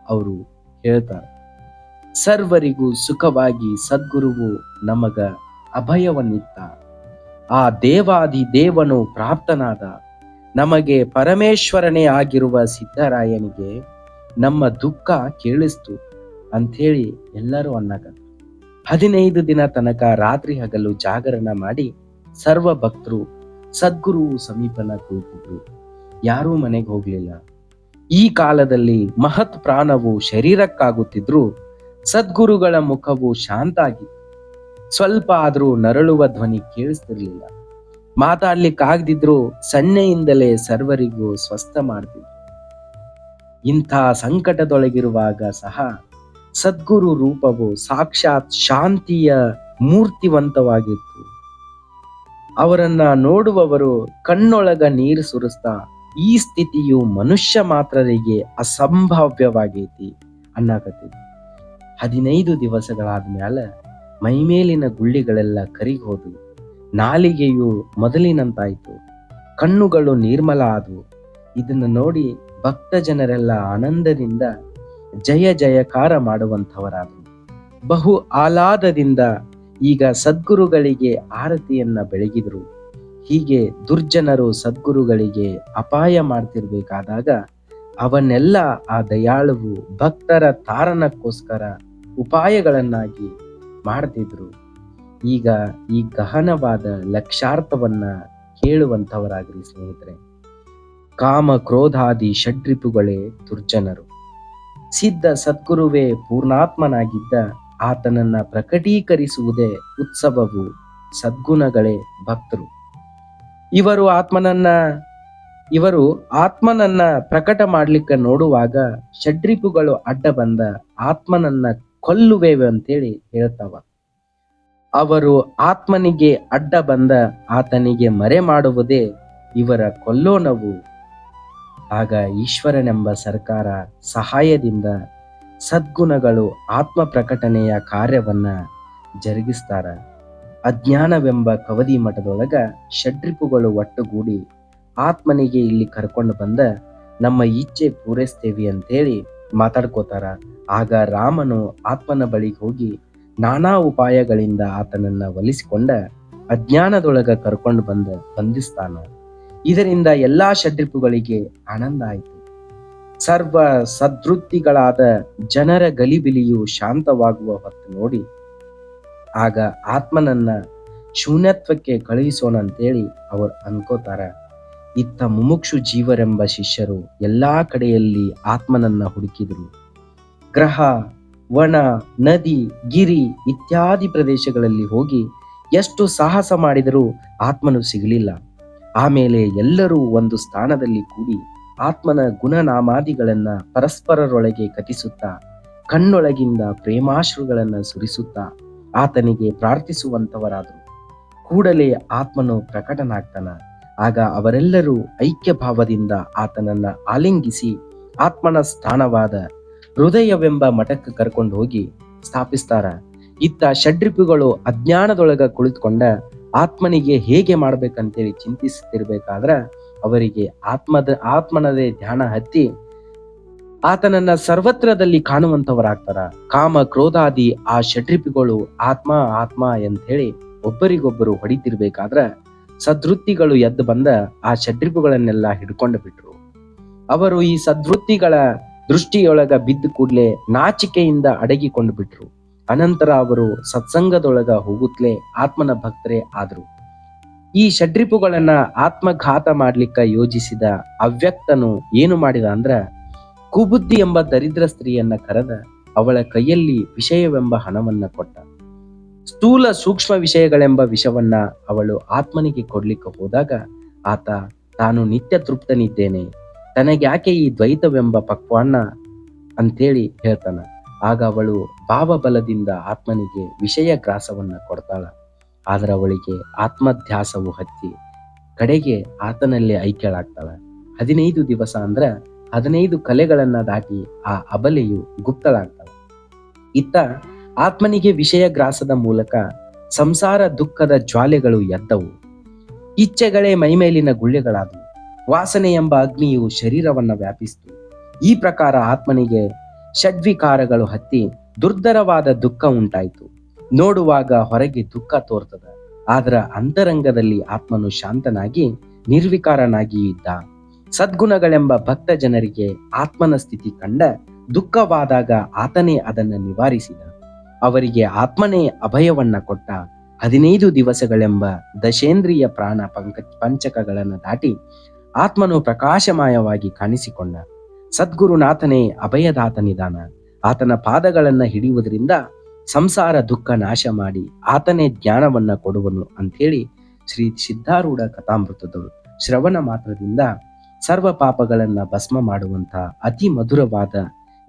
ಅವರು ಹೇಳ್ತಾರೆ. ಸರ್ವರಿಗೂ ಸುಖವಾಗಿ ಸದ್ಗುರುವು ನಮಗ ಅಭಯವನ್ನಿತ್ತ ಆ ದೇವಾದಿ ದೇವನು ಪ್ರಾಪ್ತನಾದ ನಮಗೆ ಪರಮೇಶ್ವರನೇ ಆಗಿರುವ ಸಿದ್ದರಾಯನಿಗೆ ನಮ್ಮ ದುಃಖ ಕೇಳಿಸ್ತು ಅಂಥೇಳಿ ಎಲ್ಲರೂ ಅನ್ನಗ ಹದಿನೈದು ದಿನ ತನಕ ರಾತ್ರಿ ಹಗಲು ಜಾಗರಣ ಮಾಡಿ ಸರ್ವ ಭಕ್ತರು ಸದ್ಗುರು ಸಮೀಪನ ಕುಳಿತಿದ್ರು ಯಾರೂ ಮನೆಗೆ ಹೋಗ್ಲಿಲ್ಲ. ಈ ಕಾಲದಲ್ಲಿ ಮಹತ್ ಪ್ರಾಣವು ಶರೀರಕ್ಕಾಗುತ್ತಿದ್ರು ಸದ್ಗುರುಗಳ ಮುಖವು ಶಾಂತ ಸ್ವಲ್ಪ ಆದ್ರೂ ನರಳುವ ಧ್ವನಿ ಕೇಳಿಸ್ತಿರ್ಲಿಲ್ಲ. ಮಾತಾಡ್ಲಿಕ್ಕಾಗದಿದ್ರು ಸನ್ನೆಯಿಂದಲೇ ಸರ್ವರಿಗೂ ಸ್ವಸ್ಥ ಮಾಡ್ತಿದ್ರು. ಇಂಥ ಸಂಕಟದೊಳಗಿರುವಾಗ ಸಹ ಸದ್ಗುರು ರೂಪವು ಸಾಕ್ಷಾತ್ ಶಾಂತಿಯ ಮೂರ್ತಿವಂತವಾಗಿತ್ತು. ಅವರನ್ನ ನೋಡುವವರು ಕಣ್ಣೊಳಗ ನೀರು ಸುರಿಸ್ತಾ ಈ ಸ್ಥಿತಿಯು ಮನುಷ್ಯ ಮಾತ್ರರಿಗೆ ಅಸಂಭಾವ್ಯವಾಗೈತಿ ಅನ್ನಕತ್ತಿದ್ರು. ಹದಿನೈದು ದಿವಸಗಳಾದ ಮ್ಯಾಲ ಮೈಮೇಲಿನ ಗುಳ್ಳಿಗಳೆಲ್ಲ ಕರಿಗೋದು. ನಾಲಿಗೆಯು ಮೊದಲಿನಂತಾಯಿತು. ಕಣ್ಣುಗಳು ನಿರ್ಮಲ ಆದವು ಇದನ್ನು ನೋಡಿ ಭಕ್ತ ಜನರೆಲ್ಲ ಆನಂದದಿಂದ ಜಯ ಜಯಕಾರ ಮಾಡುವಂಥವರಾದರು. ಬಹು ಆಹ್ಲಾದದಿಂದ ಈಗ ಸದ್ಗುರುಗಳಿಗೆ ಆರತಿಯನ್ನ ಬೆಳಗಿದರು. ಹೀಗೆ ದುರ್ಜನರು ಸದ್ಗುರುಗಳಿಗೆ ಅಪಾಯ ಮಾಡ್ತಿರ್ಬೇಕಾದಾಗ ಅವನ್ನೆಲ್ಲ ಆ ದಯಾಳುವು ಭಕ್ತರ ತಾರಣಕ್ಕೋಸ್ಕರ ಉಪಾಯಗಳನ್ನಾಗಿ ಮಾಡ್ತಿದ್ರು. ಈಗ ಈ ಗಹನವಾದ ಲಕ್ಷಾರ್ಥವನ್ನ ಕೇಳುವಂಥವರಾಗ್ರಿ ಸ್ನೇಹಿತರೆ. ಕಾಮ ಕ್ರೋಧಾದಿ ಷಡ್ರಿಪುಗಳೇ ದುರ್ಜನರು. ಸಿದ್ಧ ಸದ್ಗುರುವೇ ಪೂರ್ಣಾತ್ಮನಾಗಿದ್ದ ಆತನನ್ನ ಪ್ರಕಟೀಕರಿಸುವುದೇ ಉತ್ಸವವು ಸದ್ಗುಣಗಳೇ ಭಕ್ತರು. ಇವರು ಆತ್ಮನನ್ನ ಇವರು ಆತ್ಮನನ್ನ ಪ್ರಕಟ ಮಾಡ್ಲಿಕ್ಕೆ ನೋಡುವಾಗ ಷಡ್ರಿಪುಗಳು ಅಡ್ಡ ಬಂದ ಆತ್ಮನನ್ನ ಕೊಲ್ಲುವೆವೆ ಅಂತೇಳಿ ಹೇಳ್ತಾವ. ಅವರು ಆತ್ಮನಿಗೆ ಅಡ್ಡ ಬಂದ ಆತನಿಗೆ ಮರೆ ಮಾಡುವುದೇ ಇವರ ಕೊಲ್ಲೋನವು. ಆಗ ಈಶ್ವರನೆಂಬ ಸರ್ಕಾರ ಸಹಾಯದಿಂದ ಸದ್ಗುಣಗಳು ಆತ್ಮ ಪ್ರಕಟಣೆಯ ಕಾರ್ಯವನ್ನ ಜರುಗಿಸ್ತಾರ. ಅಜ್ಞಾನವೆಂಬ ಕವದಿ ಮಠದೊಳಗ ಷಡ್ರಿಪುಗಳು ಒಟ್ಟುಗೂಡಿ ಆತ್ಮನಿಗೆ ಇಲ್ಲಿ ಕರ್ಕೊಂಡು ಬಂದ ನಮ್ಮ ಇಚ್ಛೆ ಪೂರೈಸ್ತೇವಿ ಅಂತೇಳಿ ಮಾತಾಡ್ಕೋತಾರ. ಆಗ ರಾಮನು ಆತ್ಮನ ಬಳಿಗೆ ಹೋಗಿ ನಾನಾ ಉಪಾಯಗಳಿಂದ ಆತನನ್ನ ಒಲಿಸಿಕೊಂಡ ಅಜ್ಞಾನದೊಳಗ ಕರ್ಕೊಂಡು ಬಂದ, ಬಂಧಿಸ್ತಾನ. ಇದರಿಂದ ಎಲ್ಲಾ ಷಡ್ರಿಪುಗಳಿಗೆ ಆನಂದ ಆಯಿತು. ಸರ್ವ ಸದೃತ್ತಿಗಳಾದ ಜನರ ಗಲಿಬಿಲಿಯು ಶಾಂತವಾಗುವ ಹೊತ್ತು ನೋಡಿ, ಆಗ ಆತ್ಮನನ್ನ ಶೂನ್ಯತ್ವಕ್ಕೆ ಕಳುಹಿಸೋಣ ಅಂತೇಳಿ ಅವರು ಅನ್ಕೋತಾರ. ಇತ್ತ ಮುಮುಕ್ಷು ಜೀವರೆಂಬ ಶಿಷ್ಯರು ಎಲ್ಲಾ ಕಡೆಯಲ್ಲಿ ಆತ್ಮನನ್ನ ಹುಡುಕಿದರು. ಗ್ರಹ, ವನ, ನದಿ, ಗಿರಿ ಇತ್ಯಾದಿ ಪ್ರದೇಶಗಳಲ್ಲಿ ಹೋಗಿ ಎಷ್ಟು ಸಾಹಸ ಮಾಡಿದರೂ ಆತ್ಮನು ಸಿಗಲಿಲ್ಲ. ಆಮೇಲೆ ಎಲ್ಲರೂ ಒಂದು ಸ್ಥಾನದಲ್ಲಿ ಕೂಡಿ ಆತ್ಮನ ಗುಣನಾಮಾದಿಗಳನ್ನ ಪರಸ್ಪರರೊಳಗೆ ಕಥಿಸುತ್ತಾ ಕಣ್ಣೊಳಗಿಂದ ಪ್ರೇಮಾಶ್ರುಗಳನ್ನ ಸುರಿಸುತ್ತಾ ಆತನಿಗೆ ಪ್ರಾರ್ಥಿಸುವಂತವರಾದರು. ಕೂಡಲೇ ಆತ್ಮನು ಪ್ರಕಟನಾಗ್ತಾನ. ಆಗ ಅವರೆಲ್ಲರೂ ಐಕ್ಯ ಭಾವದಿಂದ ಆತನನ್ನ ಆಲಿಂಗಿಸಿ ಆತ್ಮನ ಸ್ಥಾನವಾದ ಹೃದಯವೆಂಬ ಮಠಕ್ಕೆ ಕರ್ಕೊಂಡು ಹೋಗಿ ಸ್ಥಾಪಿಸ್ತಾರ. ಇತ್ತ ಷಡ್ರಿಪುಗಳು ಅಜ್ಞಾನದೊಳಗ ಕುಳಿತುಕೊಂಡ ಆತ್ಮನಿಗೆ ಹೇಗೆ ಮಾಡ್ಬೇಕಂತೇಳಿ ಚಿಂತಿಸುತ್ತಿರ್ಬೇಕಾದ್ರ ಅವರಿಗೆ ಆತ್ಮದ, ಆತ್ಮನದೇ ಧ್ಯಾನ ಹತ್ತಿ ಆತನನ್ನ ಸರ್ವತ್ರದಲ್ಲಿ ಕಾಣುವಂತವರಾಗ್ತಾರ ಕಾಮ, ಕ್ರೋಧಾದಿ ಆ ಷಡ್ರಿಪುಗಳು ಆತ್ಮ ಆತ್ಮ ಅಂತ ಹೇಳಿ ಒಬ್ಬರಿಗೊಬ್ಬರು ಹೊಡಿತಿರ್ಬೇಕಾದ್ರ ಸದೃತ್ತಿಗಳು ಎದ್ದು ಬಂದ ಆ ಷಡ್ರಿಪುಗಳನ್ನೆಲ್ಲ ಹಿಡ್ಕೊಂಡು ಬಿಟ್ರು. ಅವರು ಈ ಸದೃತ್ತಿಗಳ ದೃಷ್ಟಿಯೊಳಗ ಬಿದ್ದ ಕೂಡ್ಲೆ ನಾಚಿಕೆಯಿಂದ ಅಡಗಿಕೊಂಡು ಬಿಟ್ರು. ಅನಂತರ ಅವರು ಸತ್ಸಂಗದೊಳಗ ಹೋಗುತ್ತಲೇ ಆತ್ಮನ ಭಕ್ತರೇ ಆದ್ರು. ಈ ಷಡ್ರಿಪುಗಳನ್ನ ಆತ್ಮಘಾತ ಮಾಡ್ಲಿಕ್ಕ ಯೋಜಿಸಿದ ಅವ್ಯಕ್ತನು ಏನು ಮಾಡಿದ ಅಂದ್ರ ಕುಬುದ್ಧಿ ಎಂಬ ದರಿದ್ರ ಸ್ತ್ರೀಯನ್ನ ಕರೆದ ಅವಳ ಕೈಯಲ್ಲಿ ವಿಷಯವೆಂಬ ಹಣವನ್ನ ಕೊಟ್ಟ. ಸ್ಥೂಲ ಸೂಕ್ಷ್ಮ ವಿಷಯಗಳೆಂಬ ವಿಷವನ್ನ ಅವಳು ಆತ್ಮನಿಗೆ ಕೊಡ್ಲಿಕ್ಕೆ ಹೋದಾಗ, ಆತ, ತಾನು ನಿತ್ಯ ತೃಪ್ತನಿದ್ದೇನೆ. ತನಗ್ಯಾಕೆ ಈ ದ್ವೈತವೆಂಬ ಪಕ್ವಾನ್ನ? ಅಂತೇಳಿ ಹೇಳ್ತಾನ. ಆಗ ಅವಳು ಭಾವಬಲದಿಂದ ಆತ್ಮನಿಗೆ ವಿಷಯ ಗ್ರಾಸವನ್ನ ಕೊಡ್ತಾಳ. ಆದ್ರೆ ಅವಳಿಗೆ ಆತ್ಮಧ್ಯಾಸವು ಹತ್ತಿ ಕಡೆಗೆ ಆತನಲ್ಲಿ ಐಕ್ಯಳಾಗ್ತಾಳ. ಹದಿನೈದು ದಿವಸ ಅಂದ್ರ ಹದಿನೈದು ಕಲೆಗಳನ್ನ ದಾಟಿ ಆ ಅಬಲೆಯು ಗುಪ್ತಳಾಗ್ತಾಳ. ಇತ್ತ ಆತ್ಮನಿಗೆ ವಿಷಯ ಗ್ರಾಸದ ಮೂಲಕ ಸಂಸಾರ ದುಃಖದ ಜ್ವಾಲೆಗಳು ಎದ್ದವು. ಇಚ್ಛೆಗಳೇ ಮೈಮೇಲಿನ ಗುಳ್ಳೆಗಳಾದವು. ವಾಸನೆ ಎಂಬ ಅಗ್ನಿಯು ಶರೀರವನ್ನ ವ್ಯಾಪಿಸಿತು. ಈ ಪ್ರಕಾರ ಆತ್ಮನಿಗೆ ಷಡ್ವಿಕಾರಗಳು ಹತ್ತಿ ದುರ್ದರವಾದ ದುಃಖ ಉಂಟಾಯಿತು. ನೋಡುವಾಗ ಹೊರಗೆ ದುಃಖ ತೋರ್ತದ. ಆದ್ರ ಅಂತರಂಗದಲ್ಲಿ ಆತ್ಮನು ಶಾಂತನಾಗಿ ನಿರ್ವಿಕಾರನಾಗಿ ಇದ್ದ. ಸದ್ಗುಣಗಳೆಂಬ ಭಕ್ತ ಜನರಿಗೆ ಆತ್ಮನ ಸ್ಥಿತಿ ಕಂಡ ದುಃಖವಾದಾಗ ಆತನೇ ಅದನ್ನು ನಿವಾರಿಸಿದ. ಅವರಿಗೆ ಆತ್ಮನೇ ಅಭಯವನ್ನ ಕೊಟ್ಟ ಹದಿನೈದು ದಿವಸಗಳೆಂಬ ದಶೇಂದ್ರಿಯ ಪ್ರಾಣ ಪಂಕ ಪಂಚಕಗಳನ್ನು ದಾಟಿ ಆತ್ಮನು ಪ್ರಕಾಶಮಯವಾಗಿ ಕಾಣಿಸಿಕೊಂಡ. ಸದ್ಗುರುನಾಥನೇ ಅಭಯದಾತನಿದಾನ ಆತನ ಪಾದಗಳನ್ನ ಹಿಡಿಯುವುದರಿಂದ ಸಂಸಾರ ದುಃಖ ನಾಶ ಮಾಡಿ ಆತನೇ ಜ್ಞಾನವನ್ನ ಕೊಡುವನು ಅಂಥೇಳಿ ಶ್ರೀ ಸಿದ್ಧಾರೂಢ ಕಥಾಮೃತದಳು ಶ್ರವಣ ಮಾತ್ರದಿಂದ ಸರ್ವ ಪಾಪಗಳನ್ನ ಭಸ್ಮ ಮಾಡುವಂತಹ ಅತಿ ಮಧುರವಾದ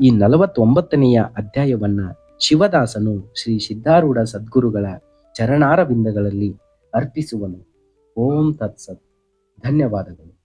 ಈ ನಲವತ್ತೊಂಬತ್ತನೆಯ ಅಧ್ಯಾಯವನ್ನ ಶಿವದಾಸನು ಶ್ರೀ ಸಿದ್ಧಾರೂಢ ಸದ್ಗುರುಗಳ ಚರಣಾರವಿಂದಗಳಲ್ಲಿ ಅರ್ಪಿಸುವನು. ಓಂ ತತ್ಸತ್. ಧನ್ಯವಾದಗಳು.